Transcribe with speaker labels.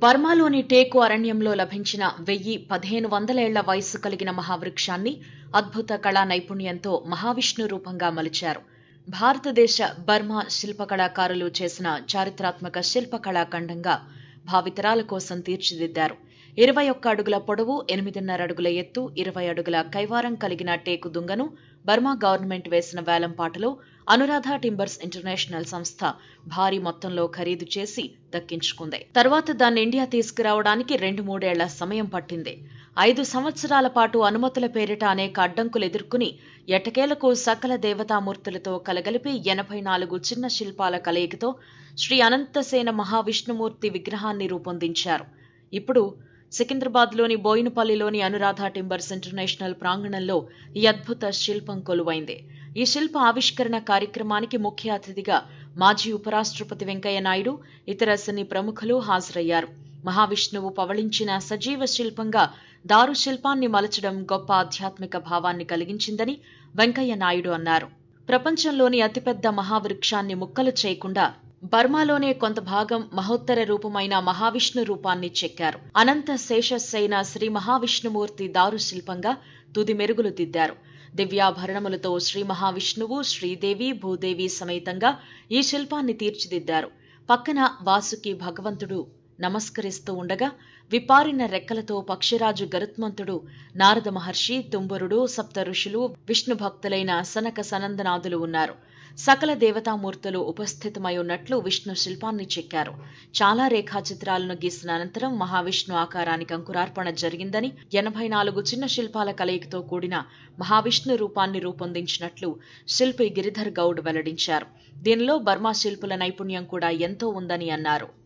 Speaker 1: బర్మాలోని టేకు అరణ్యంలో లభించిన వెయ్యి పదిహేను వందలేళ్ళ వయస్సు కలిగిన మహావృక్షాన్ని అద్భుత కళా నైపుణ్యంతో మహావిష్ణు రూపంగా మలిచారు. భారతదేశ బర్మా శిల్పకళాకారులు చేసిన చారిత్రాత్మక శిల్పకళాఖండంగా భావితరాల కోసం తీర్చిదిద్దారు. ఇరవై ఒక్క అడుగుల పొడవు ఎనిమిదిన్నర అడుగుల ఎత్తు ఇరవై అడుగుల కైవారం కలిగిన టేకు దుంగను బర్మా గవర్నమెంట్ వేసిన వేలంపాటలో అనురాధ టింబర్స్ ఇంటర్నేషనల్ సంస్థ భారీ మొత్తంలో ఖరీదు చేసి దక్కించుకుంది. తర్వాత దాన్ని ఇండియా తీసుకురావడానికి రెండు మూడేళ్ళ సమయం పట్టింది. ఐదు సంవత్సరాల పాటు అనుమతుల పేరిట అనేక అడ్డంకులు ఎదుర్కొని ఎటకేలకు సకల దేవతామూర్తులతో కలగలిపి ఎనభై నాలుగు చిన్న శిల్పాల కలయికతో శ్రీ అనంతసేన మహావిష్ణుమూర్తి విగ్రహాన్ని రూపొందించారు. ఇప్పుడు సికింద్రాబాద్లోని బోయినపల్లిలోని అనురాధ టింబర్స్ ఇంటర్నేషనల్ ప్రాంగణంలో ఈ అద్భుత శిల్పం కొలువైంది. ఈ శిల్ప ఆవిష్కరణ కార్యక్రమానికి ముఖ్య అతిథిగా మాజీ ఉపరాష్ట్రపతి వెంకయ్య నాయుడు ఇతర సినీ ప్రముఖులు హాజరయ్యారు. మహావిష్ణువు పవళించిన సజీవ శిల్పంగా దారు శిల్పాన్ని మలచడం గొప్ప ఆధ్యాత్మిక భావాన్ని కలిగించిందని వెంకయ్య నాయుడు అన్నారు. ప్రపంచంలోని అతిపెద్ద మహావృక్షాన్ని ముక్కలు చేయకుండా బర్మాలోనే కొంత భాగం మహోత్తర రూపమైన మహావిష్ణు రూపాన్ని చెక్కారు. అనంత శేషస్సైన శ్రీ మహావిష్ణుమూర్తి దారు శిల్పంగా తుది మెరుగులు దిద్దారు. దివ్యాభరణములతో శ్రీ మహావిష్ణువు శ్రీదేవి భూదేవి సమేతంగా ఈ శిల్పాన్ని తీర్చిదిద్దారు. పక్కన వాసుకి భగవంతుడు నమస్కరిస్తూ ఉండగా విపారిన రెక్కలతో పక్షిరాజు గరుత్మంతుడు నారద మహర్షి తుంబరుడు సప్త ఋషులు విష్ణు భక్తులైన సనక సనందనాథులు ఉన్నారు. సకల దేవతామూర్తులు ఉపస్థితమై ఉన్నట్లు విష్ణు శిల్పాన్ని చెక్కారు. చాలా రేఖాచిత్రాలను గీసిన అనంతరం మహావిష్ణు ఆకారానికి అంకురార్పణ జరిగిందని ఎనభై నాలుగు చిన్న శిల్పాల కలయికతో కూడిన మహావిష్ణు రూపాన్ని రూపొందించినట్లు శిల్పి గిరిధర్ గౌడ్ వెల్లడించారు. దీనిలో బర్మా శిల్పుల నైపుణ్యం కూడా ఎంతో ఉందని అన్నారు.